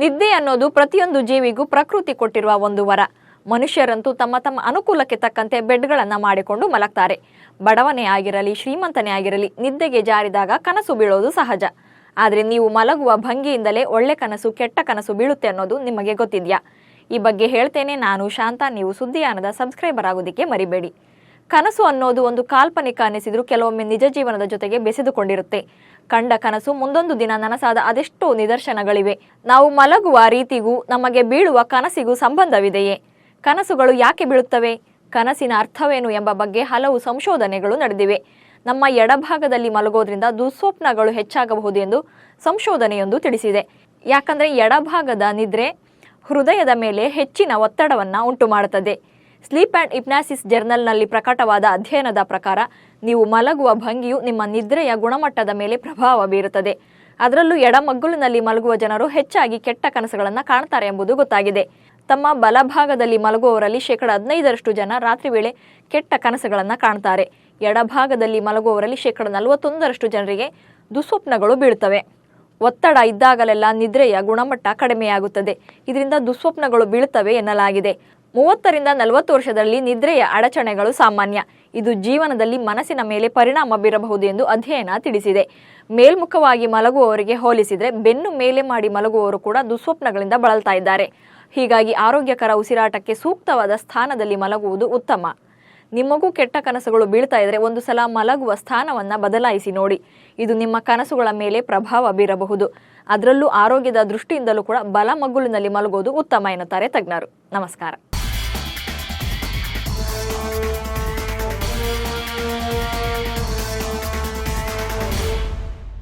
ನಿದ್ದೆ ಅನ್ನೋದು ಪ್ರತಿಯೊಂದು ಜೀವಿಗೂ ಪ್ರಕೃತಿ ಕೊಟ್ಟಿರುವ ಒಂದು ವರ. ಮನುಷ್ಯರಂತೂ ತಮ್ಮ ತಮ್ಮ ಅನುಕೂಲಕ್ಕೆ ತಕ್ಕಂತೆ ಬೆಡ್ಗಳನ್ನು ಮಾಡಿಕೊಂಡು ಮಲಗ್ತಾರೆ. ಬಡವನೇ ಆಗಿರಲಿ, ಶ್ರೀಮಂತನೇ ಆಗಿರಲಿ, ನಿದ್ದೆಗೆ ಜಾರಿದಾಗ ಕನಸು ಬೀಳೋದು ಸಹಜ. ಆದರೆ ನೀವು ಮಲಗುವ ಭಂಗಿಯಿಂದಲೇ ಒಳ್ಳೆ ಕನಸು, ಕೆಟ್ಟ ಕನಸು ಬೀಳುತ್ತೆ ಅನ್ನೋದು ನಿಮಗೆ ಗೊತ್ತಿದೆಯಾ? ಈ ಬಗ್ಗೆ ಹೇಳ್ತೇನೆ ನಾನು ಶಾಂತ. ನೀವು ಸುದ್ದಿಯಾನದ ಸಬ್ಸ್ಕ್ರೈಬರ್ ಆಗೋದಕ್ಕೆ ಮರಿಬೇಡಿ. ಕನಸು ಅನ್ನೋದು ಒಂದು ಕಾಲ್ಪನಿಕ ಅನಿಸಿದ್ರು ಕೆಲವೊಮ್ಮೆ ನಿಜ ಜೀವನದ ಜೊತೆಗೆ ಬೆಸೆದುಕೊಂಡಿರುತ್ತೆ. ಕಂಡ ಕನಸು ಮುಂದೊಂದು ದಿನ ನನಸಾದ ಅದೆಷ್ಟೋ ನಿದರ್ಶನಗಳಿವೆ. ನಾವು ಮಲಗುವ ರೀತಿಗೂ ನಮಗೆ ಬೀಳುವ ಕನಸಿಗೂ ಸಂಬಂಧವಿದೆಯೇ? ಕನಸುಗಳು ಯಾಕೆ ಬೀಳುತ್ತವೆ? ಕನಸಿನ ಅರ್ಥವೇನು ಎಂಬ ಬಗ್ಗೆ ಹಲವು ಸಂಶೋಧನೆಗಳು ನಡೆದಿವೆ. ನಮ್ಮ ಎಡಭಾಗದಲ್ಲಿ ಮಲಗೋದ್ರಿಂದ ದುಸ್ವಪ್ನಗಳು ಹೆಚ್ಚಾಗಬಹುದು ಎಂದು ಸಂಶೋಧನೆಯೊಂದು ತಿಳಿಸಿದೆ. ಯಾಕಂದ್ರೆ ಎಡಭಾಗದ ನಿದ್ರೆ ಹೃದಯದ ಮೇಲೆ ಹೆಚ್ಚಿನ ಒತ್ತಡವನ್ನು ಉಂಟು ಮಾಡುತ್ತದೆ ಸ್ಲೀಪ್ ಆ್ಯಂಡ್ ಇಪ್ನಾಸಿಸ್ ಜರ್ನಲ್ನಲ್ಲಿ ಪ್ರಕಟವಾದ ಅಧ್ಯಯನದ ಪ್ರಕಾರ, ನೀವು ಮಲಗುವ ಭಂಗಿಯು ನಿಮ್ಮ ನಿದ್ರೆಯ ಗುಣಮಟ್ಟದ ಮೇಲೆ ಪ್ರಭಾವ ಬೀರುತ್ತದೆ. ಅದರಲ್ಲೂ ಎಡಮಗ್ಗುಲಿನಲ್ಲಿ ಮಲಗುವ ಜನರು ಹೆಚ್ಚಾಗಿ ಕೆಟ್ಟ ಕನಸುಗಳನ್ನು ಕಾಣ್ತಾರೆ ಎಂಬುದು ಗೊತ್ತಾಗಿದೆ. ತಮ್ಮ ಬಲಭಾಗದಲ್ಲಿ ಮಲಗುವವರಲ್ಲಿ ಶೇಕಡ ಹದಿನೈದರಷ್ಟು ಜನ ರಾತ್ರಿ ವೇಳೆ ಕೆಟ್ಟ ಕನಸುಗಳನ್ನು ಕಾಣ್ತಾರೆ. ಎಡಭಾಗದಲ್ಲಿ ಮಲಗುವವರಲ್ಲಿ ಶೇಕಡ ನಲವತ್ತೊಂದರಷ್ಟು ಜನರಿಗೆ ದುಸ್ವಪ್ನಗಳು ಬೀಳುತ್ತವೆ ಒತ್ತಡ ಇದ್ದಾಗಲೆಲ್ಲ ನಿದ್ರೆಯ ಗುಣಮಟ್ಟ ಕಡಿಮೆಯಾಗುತ್ತದೆ. ಇದರಿಂದ ದುಸ್ವಪ್ನಗಳು ಬೀಳುತ್ತವೆ ಎನ್ನಲಾಗಿದೆ. ಮೂವತ್ತರಿಂದ ನಲವತ್ತು ವರ್ಷದಲ್ಲಿ ನಿದ್ರೆಯ ಅಡಚಣೆಗಳು ಸಾಮಾನ್ಯ. ಇದು ಜೀವನದಲ್ಲಿ ಮನಸ್ಸಿನ ಮೇಲೆ ಪರಿಣಾಮ ಬೀರಬಹುದು ಎಂದು ಅಧ್ಯಯನ ತಿಳಿಸಿದೆ. ಮೇಲ್ಮುಖವಾಗಿ ಮಲಗುವವರಿಗೆ ಹೋಲಿಸಿದರೆ ಬೆನ್ನು ಮೇಲೆ ಮಾಡಿ ಮಲಗುವವರು ಕೂಡ ದುಸ್ವಪ್ನಗಳಿಂದ ಬಳಲ್ತಾ ಇದ್ದಾರೆ. ಹೀಗಾಗಿ ಆರೋಗ್ಯಕರ ಉಸಿರಾಟಕ್ಕೆ ಸೂಕ್ತವಾದ ಸ್ಥಾನದಲ್ಲಿ ಮಲಗುವುದು ಉತ್ತಮ. ನಿಮಗೂ ಕೆಟ್ಟ ಕನಸುಗಳು ಬೀಳ್ತಾ ಇದ್ರೆ ಒಂದು ಸಲ ಮಲಗುವ ಸ್ಥಾನವನ್ನ ಬದಲಾಯಿಸಿ ನೋಡಿ. ಇದು ನಿಮ್ಮ ಕನಸುಗಳ ಮೇಲೆ ಪ್ರಭಾವ ಬೀರಬಹುದು. ಅದರಲ್ಲೂ ಆರೋಗ್ಯದ ದೃಷ್ಟಿಯಿಂದಲೂ ಕೂಡ ಬಲ ಮಗ್ಗುಲಿನಲ್ಲಿ ಮಲಗುವುದು ಉತ್ತಮ ಎನ್ನುತ್ತಾರೆ ತಜ್ಞರು. ನಮಸ್ಕಾರ.